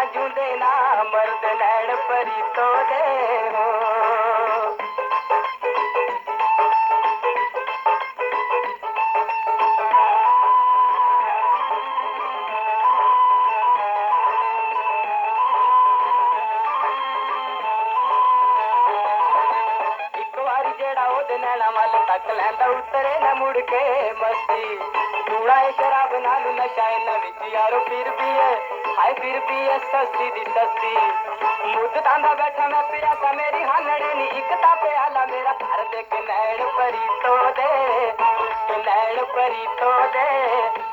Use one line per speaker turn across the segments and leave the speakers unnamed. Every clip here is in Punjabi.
ਨਾ ਜੂੰਦੇ ਨਾ ਮਰਦ ਨੈਣ ਪਰੀ ਤੋ ਦੇ ਹੋ ਇੱਕ ਵਾਰੀ ਜਿਹੜਾ ਉਹਦੇ ਨੈਣਾ ਵੱਲ ਤੱਕ ਲੈਂਦਾ ਉਤਰੇ ਨਾ ਮੁੜ ਕੇ ਮਸਤੀ ਥੋੜਾ ਇਹ ਸ਼ਰਾਬ ਨਾਲ ਨਸ਼ਾ ਇਹਨਾਂ ਵਿੱਚ ਯਾਰੋ ਫਿਰ ਵੀ ਹੈ ਹਾਏ ਫਿਰ ਵੀ ਹੈ ਦੀ ਸਸਤੀ ਮੁੱਦਤਾਂ ਦਾ ਬੈਠਾ ਮੈਂ ਪਿਆ ਮੇਰੀ ਹਾਲੜੇ ਨੀ, ਇੱਕ ਤਾਂ ਪਿਆਲਾ ਮੇਰਾ ਭਰ ਦੇ ਕੇ ਪਰੀ ਤੋ ਦੇ। ਕਿ ਨੈਣ ਪਰੀ ਤੋ ਦੇ,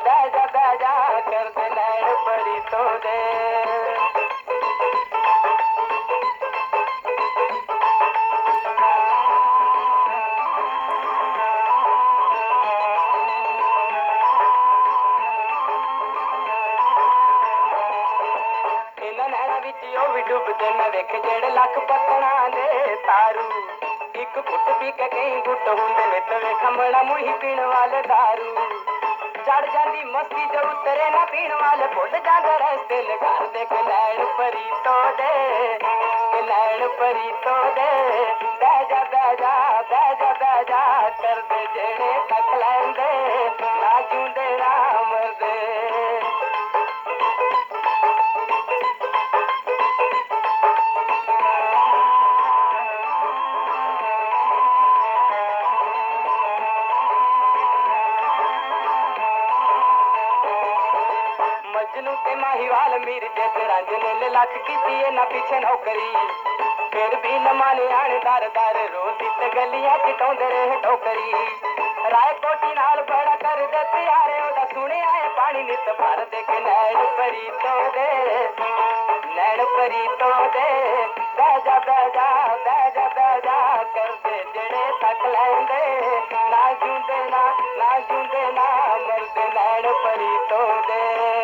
ਬਹਿ ਜਾ ਬਹਿ ਜਾ ਕਰਦੇ ਨੈਣ ਪਰੀ ਤੋ ਦੇ। ਉਹ ਵੀ ਡੁੱਬਦੇ ਮੈਂ ਵੇਖ ਜਿਹੜੇ ਲੱਖ ਪੱਤਣਾ ਦੇ ਤਾਰੂ ਇੱਕ ਘੁੱਟ ਪੀ ਕੇ ਕਈ ਗੁੱਟ ਹੁੰਦੇ ਨੇ ਤੇ ਵੇਖ ਮੜਾ ਮੂੰਹੀ ਪੀਣ ਵਾਲੇ दारू ਚੜ ਜਾਂਦੀ ਮਸਤੀ ਜੋ ਉਤਰੇ ਨਾ ਪੀਣ ਵਾਲੇ ਭੁੱਲ ਜਾਂਦਾ ਰਸਤੇ ਲਗਾਰ ਦੇ ਕੇ ਲੈਣ ਪਰੀ ਤੋ ਦੇ ਕਿ ਲੈਣ ਪਰੀ ਤੋ ਦੇ ਬਹਿ ਜਾ ਬਹਿ ਜਾ ਬਹਿ ਜਾ ਬਹਿ ਜਾ ਕਰਦੇ ਜਿਹੜੇ ਤੱਕ ਲੈਂਦੇ ਨਾ ਜੂੰਦੇ ਨਾ ਮਰਦੇ ते माहीवाल मीर जैसे रांझने ले लाख की ना पीछे नौकरी। फिर भी न माने आने दार दार रोज इत गलियाँ चिटौंदे रहे ठोकरी। राय कोटी नाल बड़ा कर दे प्यारे, ओदा सुने आए पानी नित भर देख नैन परी तो दे। नैन परी तो दे बैजा बैजा बैजा बैजा कर दे जड़े तक लैंदे। ना जूंदे ना ना जूंदे ना मरदे नैन परी तो दे।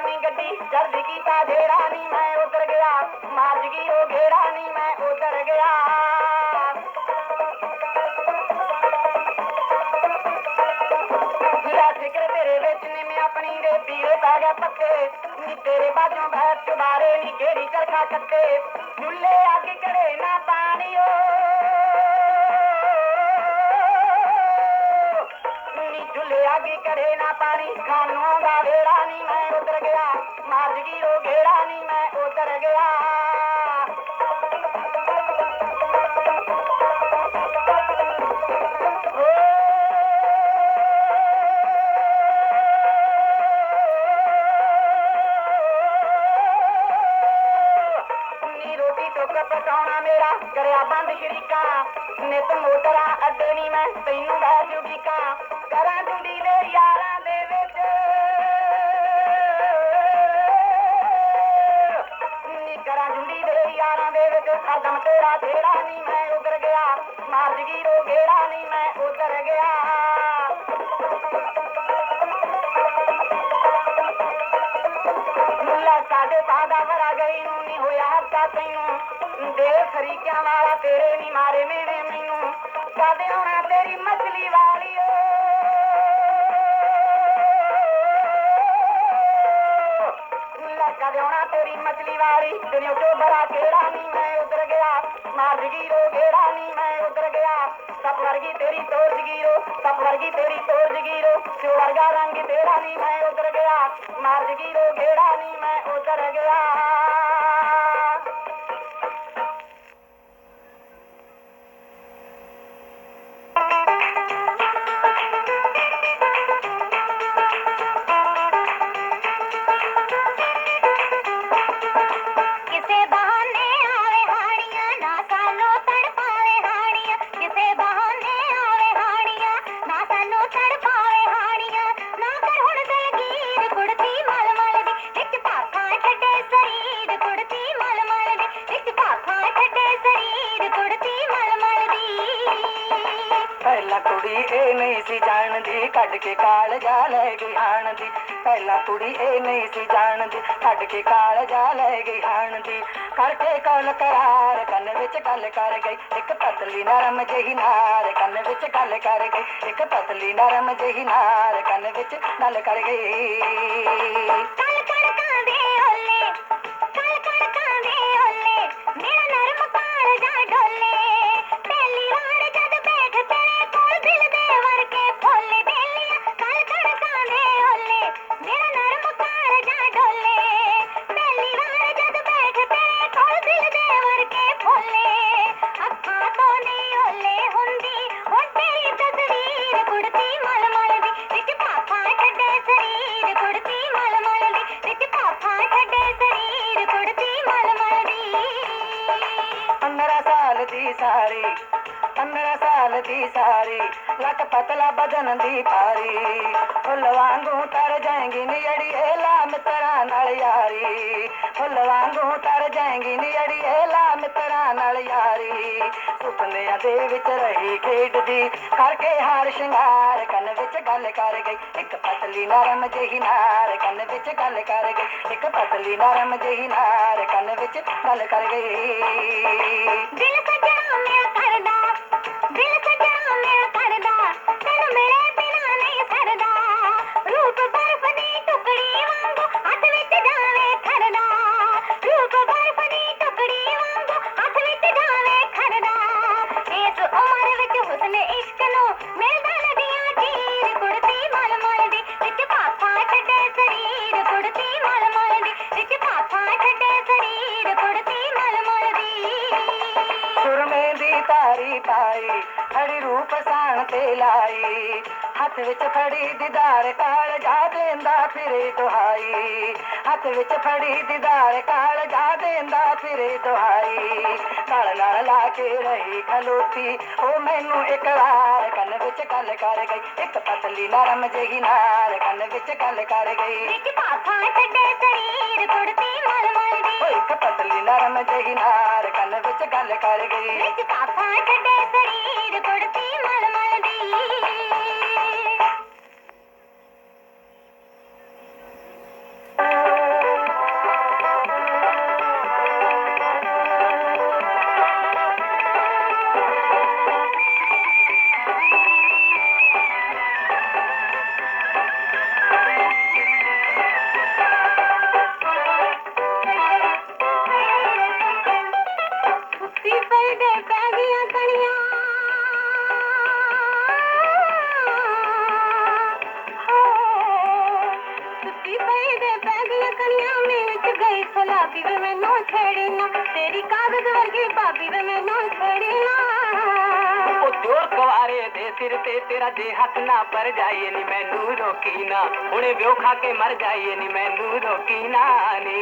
नी गड्डी जर्द की था ढेरानी मैं उतर गया। मार्जगी हो घेरानी, मैं उतर गया। तेरे बेचने में अपनी रे पा गया पत्ते। नी तेरे बाजू भैंस चुबारे, नी घेरी चरखा कत्ते। झूले आगे करे ना पानी, ओ। चूल्हे आगे कढ़े ना पानी। खानों का वेड़ा नी मैं उतर गया। मार्गी ओ घेड़ा नहीं मैं उतर गया। ਗਈ ਉਹ ਮੇਰਾ। ਕਰਿਆ ਬੰਦ ਸ਼ਰੀਕਾਂ। ਨਿਤ ਮੋਟਰਾਂ ਅੱਡੇ ਨੀ ਮੈਂ, ਤੈਨੂੰ ਬਹਿ ਜੁਗੀਕਾਂ ਕਰਾਂ ਜੁੰਡੀ ਦੇ ਯਾਰਾਂ ਦੇ ਵਿੱਚ। ਨੀ ਕਰਾਂ ਜੁੰਡੀ ਦੇ ਯਾਰਾਂ ਦੇ ਵਿੱਚ। ਕਦਮ ਤੇਰਾ ਤੇਰਾ ਨੀ ਮੈਂ ਉਧਰ ਗਿਆ। ਮਾਰ ਜਗੀ ਰੋ ਗੇੜਾ ਨੀ ਮੈਂ ਉਧਰ ਗਿਆ। ਸਾਡੇ ਪਾਦਾ ਵਰਾ ਗਈ ਨੂੰ ਨਹੀਂ ਹੋਇਆ ਹੱਥਾ ਤੈਨੂੰ। ਦੇ ਖਰੀਕਿਆਂ ਵਾਲਾ ਤੇਰੇ ਨਹੀਂ ਮਾਰੇ ਮੇਨੇ ਮੈਨੂੰ। ਕਦੇ ਆਉਣਾ ਤੇਰੀ ਮਛਲੀ ਵਾਲੀਓ। ਕਦੇ ਆਉਣਾ ਤੇਰੀ ਮਛਲੀ ਵਾਲੀ। ਦੁਨੀਆ ਤੋਂ ਬੜਾ ਕਿਹੜਾ ਨਹੀਂ ਮੈਂ ਉਧਰ ਗਿਆ? ਮਾਰ ਗਈ ਰੋ ਗੇੜਾ ਨਹੀਂ ਮੈਂ ਉਧਰ ਗਿਆ?
सब वर्गी तेरी तोर जगीरो सब वर्गी तेरी तोर जगीरो शिव वर्गा रंग तेरा नी, मैं उतर गया। मार जगीरो
घेरा नी, मैं उतर गया। ਜਾਣਦੀ ਕੱਢ ਕਾਲ ਜਾ ਲੈ ਗਈ ਹਾਣ ਦੀ? ਕਰਕੇ ਕੌਲ ਕਰਾਰ? ਕੰਨ ਵਿੱਚ ਗੱਲ ਕਰ ਗਈ, ਇੱਕ ਪਤਲੀ ਨਰਮ ਜਿਹੀ ਨਾਰ। ਕੰਨ ਵਿੱਚ ਗੱਲ ਕਰ ਗਈ, ਇੱਕ ਪਤਲੀ ਨਰਮ ਜਿਹੀ ਨਾਰ। ਕੰਨ ਵਿੱਚ ਗੱਲ ਕਰ ਗਈ। ਸਾਰੀ ਲੱਕ ਪਤਲਾ ਬਦਨ ਦੀ ਭਾਰੀ। ਫੁੱਲ ਵਾਂਗੂ ਤਰ ਜਾਏਗੀ ਨੀ ਲਾ ਮਿੱਤਰਾਂ ਨਾਲ ਯਾਰੀ। ਫੁੱਲ ਵਾਂਗੂ ਤਰ ਜਾਏਂਗੀ ਨੀ ਲਾ ਮਿੱਤਰਾਂ ਨਾਲ ਯਾਰੀ। ਸੁਪਨਿਆਂ ਦੇ ਵਿੱਚ ਰਹੀ ਖੇਡਦੀ ਕਰਕੇ ਹਾਰ ਸ਼ਿੰਗਾਰ। ਕੰਨ ਵਿੱਚ ਗੱਲ ਕਰ ਗਈ, ਇੱਕ ਪਤਲੀ ਨਰਮ ਜਿਹੀ ਨਾਰ। ਕੰਨ ਵਿੱਚ ਗੱਲ ਕਰ ਗਈ, ਇੱਕ ਪਤਲੀ ਨਰਮ ਜਿਹੀ ਨਾਰ। ਕੰਨ ਵਿੱਚ ਗੱਲ ਕਰ ਗਈ।
ਦਿਲ ਸਜਣਾ ਮੇਰਾ ਕਰਦਾ, ਦਿਲ ਸਜਣਾ ਦੀ
ਪਾਈ ਹੜੀ ਰੂਪ ਸਾਣ ਤੇ ਲਾਈ। ਹੱਥ ਵਿੱਚ ਫੜੀ ਦੀਦਾਰ ਕਾਲ ਜਾ ਦੇਂਦਾ ਫਿਰੇ ਦੁਹਾਈ। ਹੱਥ ਵਿੱਚ ਫੜੀ ਦੀਦਾਰ ਕਾਲ ਜਾ ਦੇਂਦਾ ਫਿਰੇ ਦੁਹਾਈ। ਕਾਲ ਨਾਲ ਲਾ ਕੇ ਰਹੀ ਖਲੋਤੀ, ਉਹ ਮੈਨੂੰ ਇੱਕ ਵਾਰ ਕੰਨ ਵਿੱਚ ਗੱਲ ਕਰ ਗਈ। ਇੱਕ ਪਤਲੀ ਨਰਮ ਜਿਹੀ ਨਾਰ ਕੰਨ ਵਿੱਚ ਗੱਲ ਕਰ ਗਈ।
ਵਿੱਚ ਪਾਪਾ ਛੱਡੇ ਸਰੀਰ ਕੁੜਤੀ ਮਲ ਮਲ ਦੀ
ਉਹ ਇੱਕ ਪਤਲੀ ਨਰਮ ਜਿਹੀ ਨਾਰ ਕੰਨ ਵਿੱਚ ਗੱਲ ਕਰ ਗਈ
ਵਿੱਚ ਪਾਪਾ ਛੱਡੇ
खा के मर जाइए
नी मैं दूधों की नानी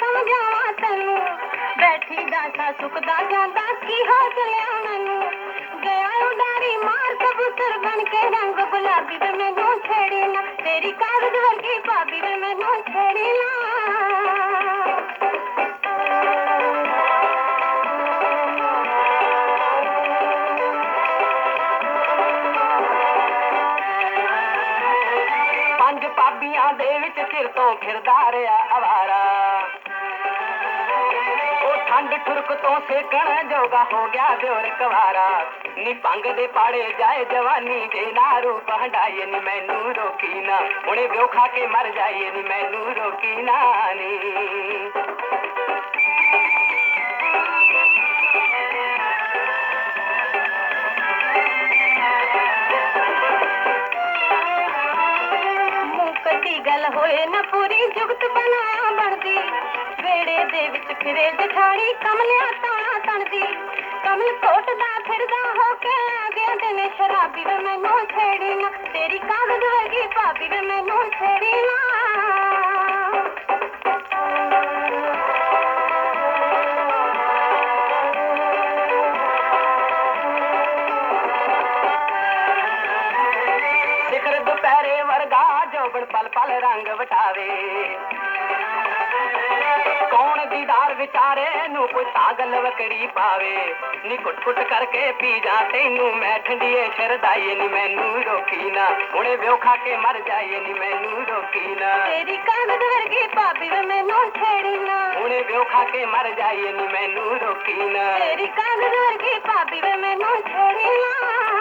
समझावा तनु। सुखदा जादा की हाथ लिया मनु पंज पाबेट ਰਿਹਾ आवारा ਉਡਾਰੀ ਮਾਰ ਕਬੂਤਰ ਬਣ ਕੇ ਰੰਗ ਗੁਲਾਬੀ ਵੇ ਮੈਨੂੰ ਛੇੜੀ ਨਾ ਤੇਰੀ ਕਾਗਜ਼ ਵਰਗੀ ਭਾਬੀ ਵੇ ਮੈਨੂੰ ਛੇੜੀ ਨਾ
ਪੰਜ ਪਾਬੀਆਂ ਦੇ ਵਿੱਚ ਸਿਰ ਤੋਂ ਫਿਰਦਾ ਰਿਹਾ ਅਵਾਰਾ ਉਹ
ਠੰਡ ਠੁਰਕ ਤੋਂ ਸੇਕਣ ਜੋਗਾ ਹੋ ਗਿਆ ਦਿਉਰ ਕਵਾਰਾ ਨੀ ਪੰਗ ਦੇ ਪਾੜੇ ਜਾਏ ਜਵਾਨੀ ਦੇ ਨਾ ਰੂਪ ਹੰਡਾਏ ਨੀ ਮੈਨੂੰ ਰੋਕੀ ਨਾ ਹੁਣੇ ਵਿਓ ਖਾ ਕੇ ਮਰ ਜਾਏ ਨੀ ਮੈਨੂੰ ਰੋਕੀ ਨਾ ਨੀ
ਮੂੰਹ ਕੱਢੀ ਗੱਲ ਹੋਏ ਨਾ ਪੂਰੀ ਜੁਗਤ ਬਣਾ ਬਣਦੀ ਵੇੜੇ ਦੇ ਵਿੱਚ ਫਿਰੇ ਜਠਾਣੀ ਕਮਲਿਆ ਤਾਣਾ ਤਣਦੀ ਕਮਲ ਕੋਟਦਾ ਫਿਰਦਾ ਹੋ ਕੇ ਆ ਗਿਆ ਦਿਨ ਸ਼ਰਾਬੀ ਵੇ ਮੈਨੂੰ ਛੇੜੀ ਨਾ। ਤੇਰੀ ਕਾਗਜ਼ ਵਰਗੀ ਭਾਬੀ ਵੇ ਮੈਨੂੰ ਛੇੜੀ ਨਾ।
ਸਿਖਰ ਦੁਪਹਿਰੇ ਵਰਗਾ ਜੋਬਨ ਪਲ ਪਲ ਰੰਗ ਵਟਾਵੇ। ਵਿਚਾਰੇ ਨੂੰ ਕੋਈ ਪਾਗਲ ਵਕੜੀ ਪਾਵੇ ਨੀ ਕੁੱਟ ਕੁੱਟ ਕਰਕੇ ਪੀ ਜਾ ਤੈਨੂੰ ਮੈਂ ਠੰਡੀਏ ਸ਼ਰਦਾਈਏ ਨੀ ਮੈਨੂੰ ਰੋਕੀ ਨਾ ਹੁਣੇ ਵਿਓ ਖਾ ਕੇ ਮਰ ਜਾਈਏ ਨੀ ਮੈਨੂੰ ਰੋਕੀ ਨਾ
ਤੇਰੀ ਕਾਗਜ਼ ਵਰਗੀ ਭਾਬੀ ਵੇ ਮੈਨੂੰ ਛੇੜੀ ਨਾ
ਹੁਣੇ ਵਿਓ ਖਾ ਕੇ ਮਰ ਜਾਈਏ ਨੀ ਮੈਨੂੰ ਰੋਕੀ ਨਾ
ਤੇਰੀ ਕਾਗਜ਼ ਵਰਗੀ ਭਾਬੀ ਵੇ ਮੈਨੂੰ ਛੇੜੀ ਨਾ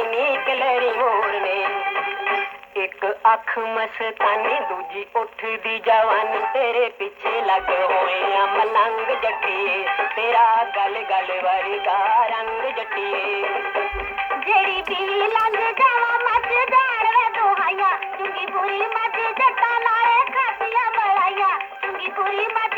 ਨਿਕਰਨੀ ਕਲਰੀ ਮੋਰ ਨੇ ਇੱਕ ਅੱਖ ਮਸਤਾਨੀ ਦੂਜੀ ਉੱਠਦੀ ਜਵਾਨੀ ਤੇਰੇ ਪਿੱਛੇ ਲੱਗ ਹੋਏ ਆ ਮਲੰਗ ਜੱਟੀਏ ਤੇਰਾ ਗਲ ਗਲ ਵਰਗਾ ਰੰਗ ਜੱਟੀਏ
ਜਿਹੜੀ ਪੀ ਲੰਘ ਜਾਵਾ ਮੱਝ ਦਾੜ ਵੇ ਦੁਹਾਈਆਂ ਚੁੰਗੀ ਪੂਰੀ ਮੱਝ ਜੱਟਾਂ ਨਾਲੇ ਖਾਤੀਆਂ ਬੜਾਈਆਂ ਚੁੰਗੀ ਪੂਰੀ ਮੱਝ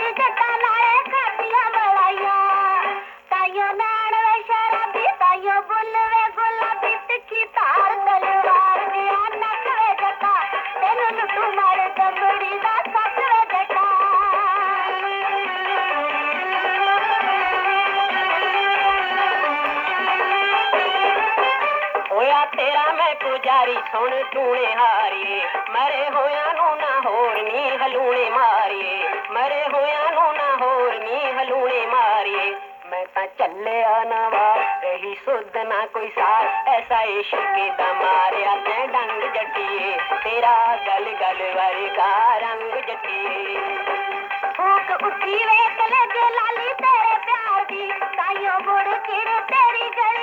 ਪੁਜਾਰੀ ਸੁਣ ਟੂਣੇ ਹਾਰੀਏ। ਮਰੇ ਹੋਇਆਂ ਨੂੰ ਨਾ ਹੋਰ ਨੀ ਹਲੂਣੇ ਮਾਰੀਏ। ਮਰੇ ਹੋਇਆਂ ਨੂੰ ਨਾ ਹੋਰ ਨੀ ਹਲੂਣੇ ਮਾਰੀਏ। ਮੈਂ ਤਾਂ ਚੱਲਿਆ ਨਾ ਵਾ ਰਹੀ ਸੁੱਧ ਨਾ ਕੋਈ ਸਾਰ ਐਸਾ ਇਸ਼ਕ ਦਾ ਮਾਰਿਆ ਤੈਂ ਡੰਗ ਜੱਟੀਏ। ਤੇਰਾ ਗਲ ਗਲ ਵਰਗਾ ਰੰਗ ਜੱਟੀਏ।
ਫੂਕ ਉੱਠੀ ਵੇ ਕਲੇਜੇ ਲਾਲੀ ਤੇਰੇ ਪਿਆਰ ਦੀ। ਤਾਈਓ ਮੁੜ ਚਿੜ ਤੇਰੀ ਗਲੀ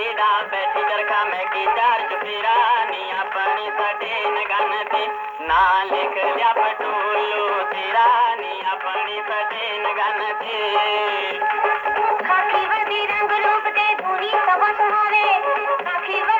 सीधा बैठी चरखा मैं की चार चुफेरा नी अपने सटे नगन थी ना लिख लिया पटोलो तेरा नी अपने सटे नगन थी खाकी वर्दी रंग रूप दे धूनी सब सुहावे खाकी वर्दी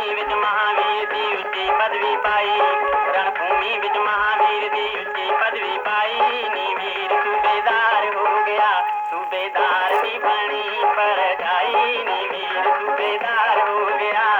ਰਣਭੂਮੀ ਵਿੱਚ ਮਹਾਵੀਰ ਦੀ ਉੱਚੀ ਪਦਵੀ ਪਾਈ। ਰਣਭੂਮੀ ਵਿੱਚ ਮਹਾਵੀਰ ਦੀ ਉੱਚੀ ਪਦਵੀ ਪਾਈ। ਨੀ ਵੀਰ ਸੂਬੇਦਾਰ ਹੋ ਗਿਆ। ਸੂਬੇਦਾਰ ਦੀ ਬਣੀ ਪਰਜਾਈ। ਨੀ ਵੀਰ ਸੂਬੇਦਾਰ ਹੋ ਗਿਆ।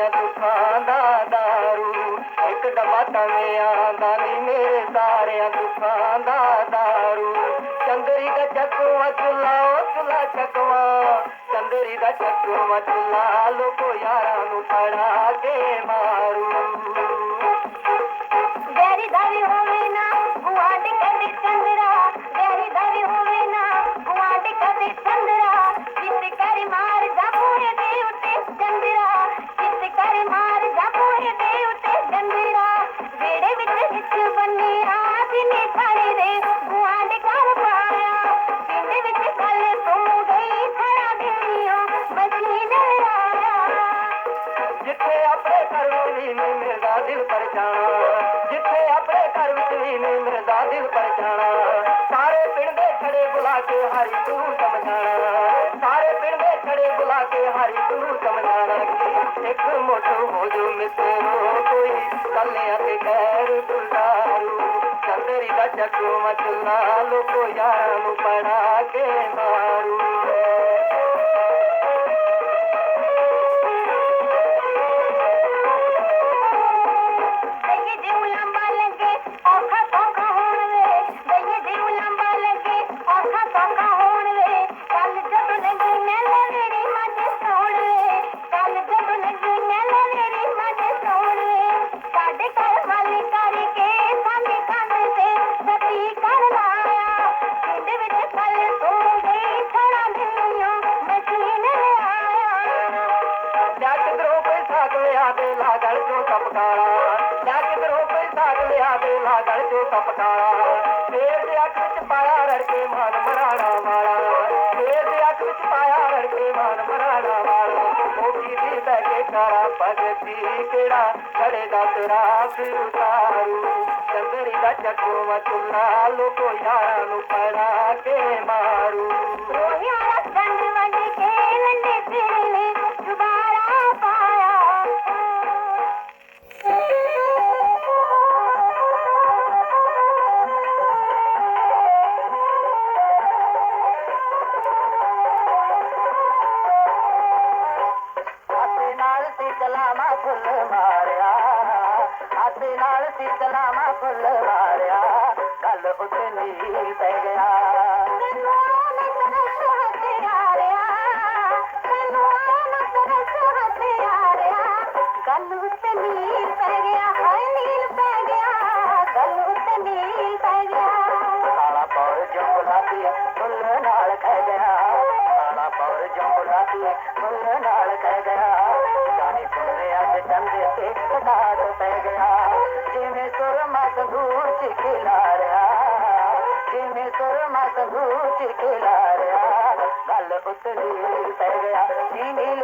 ਸਾਰਿਆਂ ਦੁੱਖਾਂ ਦਾ ਦਾਰੂ ਇੱਕ ਡੱਬਾ ਤਵਿਆਂ ਦਾ ਨੀ ਮੇਰੇ ਸਾਰਿਆਂ ਦੁੱਖਾਂ ਦਾ ਦਾਰੂ ਚੰਦਰੀ ਦਾ ਚੱਕਵਾ ਚੁੱਲਾ ਉਹ ਚੁੱਲਾ ਚੱਕਵਾ ਚੰਦਰੀ ਦਾ ਚੱਕਵਾ ਚੁੱਲਾ ਲੋਕੋ ਯਾਰਾਂ ਨੂੰ ਫੜਾ ਕੇ ਮਾਰੂ
ਗੈਰੀ ਦਾਵੀ ਹੋਵੇ ਨਾ ਗੁਆਂਢ ਕਦੇ ਚੰਦਰਾ ਗੈਰੀ ਦਾਵੀ ਹੋਵੇ ਨਾ ਗੁਆਂਢ ਕਦੇ ਚੰਦਰਾ ਜਿੱਤ ਕਰ ਮਾਰ ਮਾਰ ਜਾ ਪੂਰੇ ਦੇ ਉੱਤੇ ਚੰਦਰਾ ਵੇੜੇ ਵਿੱਚ ਹਿੱਚ ਬੰਨੀ ਆ ਦਿਨੇ ਸਾਰੇ ਦੇ ਗੁਆਂਢ ਪਾਇਆ ਪਿੰਡ ਵਿੱਚ ਕੱਲ ਤੂੰ ਗਈ ਖੜਾ ਦਿਲਿਓ ਮਸੀਨ ਲੜਾਇਆ
ਜਿੱਥੇ ਆਪਣੇ ਘਰ ਵਿੱਚ ਵੀ ਨਹੀਂ ਮਿਲਦਾ ਦਿਲ ਪਰਛਾਣਾ ਜਿੱਥੇ ਆਪਣੇ ਘਰ ਵਿੱਚ ਵੀ ਨਹੀਂ ਮਿਲਦਾ ਦਿਲ ਪਰਛਾਣਾ ਸਾਰੇ ਪਿੰਡ ਦੇ ਖੜੇ ਬੁਲਾ ਕੇ ਹਰੀ ਤੂੰ
के हरी तू समझाना की एक मोटू हो जो कोई कलिया के गैर गुलदारू का चक्रो मचलना लोगो यार पढ़ा के मारू। ਸਾਗ ਲਿਆ ਦੇ ਲਾ ਗਲ ਚੋਂ ਕਪਟਾਲਾ ਜਾ ਕਿਧਰੋਂ ਕੋਈ ਸਾਗ ਲਿਆ ਦੇ ਲਾ ਗਲ ਚੋਂ ਕਪਟਾਲਾ ਫੇਰ ਦੇ ਅੱਖ ਵਿੱਚ ਪਾਇਆ ਰੜਕੇ ਮਾਨ ਮਰਾਣਾ ਵਾਲਾ। ਫੇਰ ਦੇ ਅੱਖ ਵਿੱਚ ਪਾਇਆ ਰੜਕੇ ਮਾਨ ਮਰਾਣਾ ਵਾਲਾ। ਮੋਗੀ ਦੀ ਲੈ ਕੇ ਕਰਾ ਭਗਤੀ ਕਿਹੜਾ? ਖੜੇ ਦਾ ਤੇਰਾ ਸਿਰ ਉਤਾਰੂ। ਚੰਦਰੀ ਦਾ ਚੱਕੋ ਮਚੁਲਾ ਲੋਕੋ ਯਾਰਾਂ ਨੂੰ ਪੈਰਾ
ਕੇ
ਮਾਰੂ।
ਰੋਹਿਆ भूत
खिलारे गल उतली पै
गया नील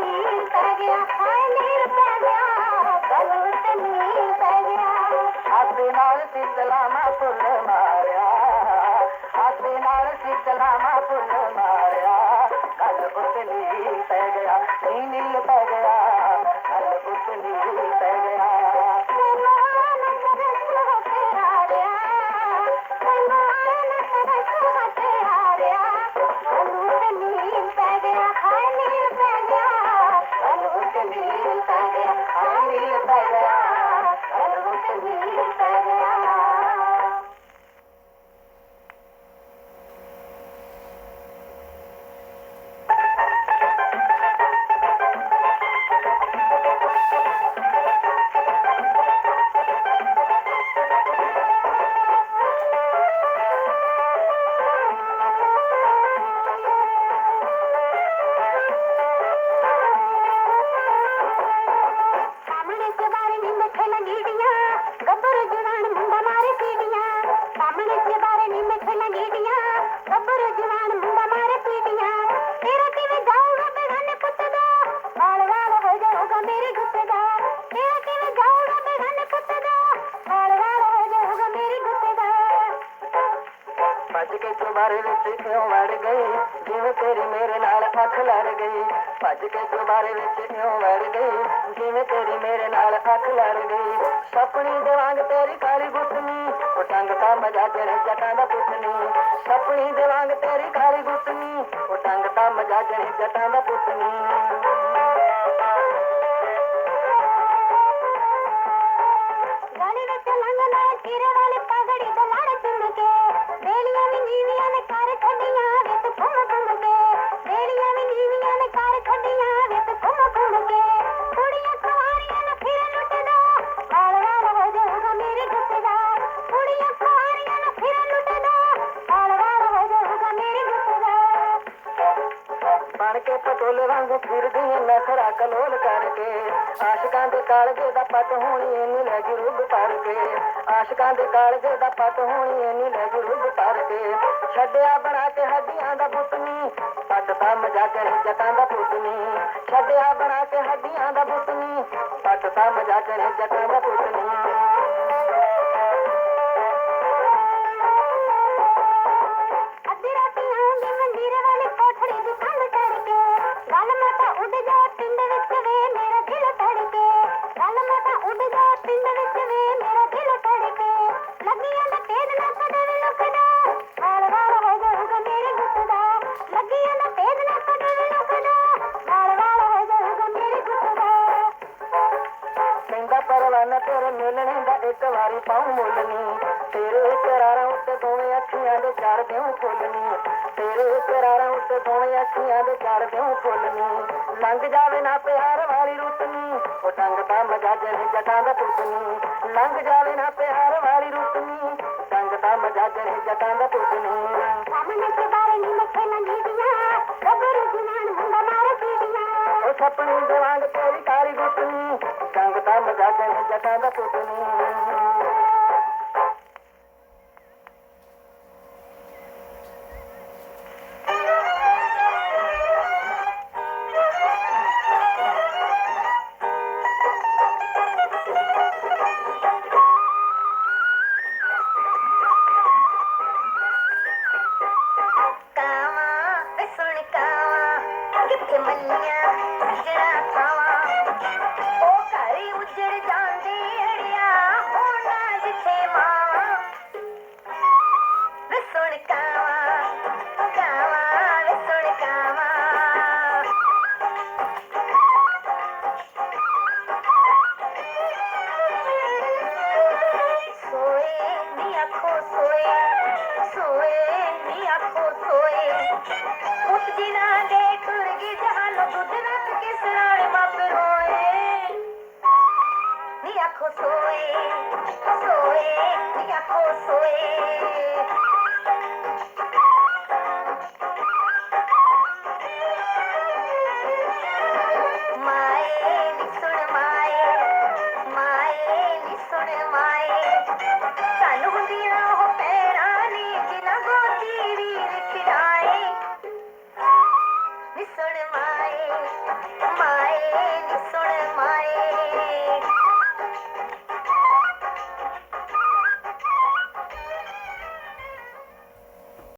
नहीं पै गया। नील पै गया। జని జటాల పుత్రుని ਹੋਣੀ ਐਨੀ ਲੈ ਗਈ ਰੁੱਗ ਪਰ ਕੇ। ਆਸ਼ਿਕਾਂ ਦੇ ਕਾਲਜੇ ਦਾ ਪੱਟ ਹੋਣੀ ਐਨੀ ਲੈ ਗਈ ਰੁੱਗ ਪਰ ਕੇ। ਛੱਡਿਆ ਬਣਾ ਕੇ ਹੱਡੀਆਂ ਦਾ ਬੁੱਤਨੀ ਪੱਟ ਤਾਂ ਮਜਾ ਜਟਾਂ ਦਾ ਪੁੱਤਨੀ ਛੱਡਿਆ ਬਣਾ ਕੇ ਹੱਡੀਆਂ ਦਾ ਬੁੱਤਨੀ ਪੱਟ ਤਾਂ ਮਜਾ ਕਰੇ ਜਟਾਂ ਦਾ ਪੁੱਤਨੀ ਤਾਂ ਜਣੇ ਜਟਾਂ ਦਾ ਪੁੱਤਨੀ ਲੰਘ ਜਾਵੇ ਨਾ ਪਿਆਰ ਵਾਲੀ ਰੁੱਤਨੀ ਟੰਗ ਤਾਂ ਮਜਾ ਜਣੇ ਜਟਾਂ ਦਾ ਪੁੱਤਨੀ
ਸਾਹਮਣੇ ਕੇ ਬਾਰੇ ਨੀ ਮੱਥੇ ਦੀਆਂ ਗੱਭਰੂ ਜਨਾਨ ਮੁੰਡਾ ਮਾਰੇ ਪੀੜੀਆਂ
ਉਹ ਸਪਨੇ ਦੇ ਵਾਂਗ ਤੇਰੀ ਕਾਲੀ ਗੁੱਤਨੀ ਟੰਗ ਤਾਂ ਮਜਾ ਜਣੇ ਜਟਾਂ ਦਾ ਪੁੱਤਨੀ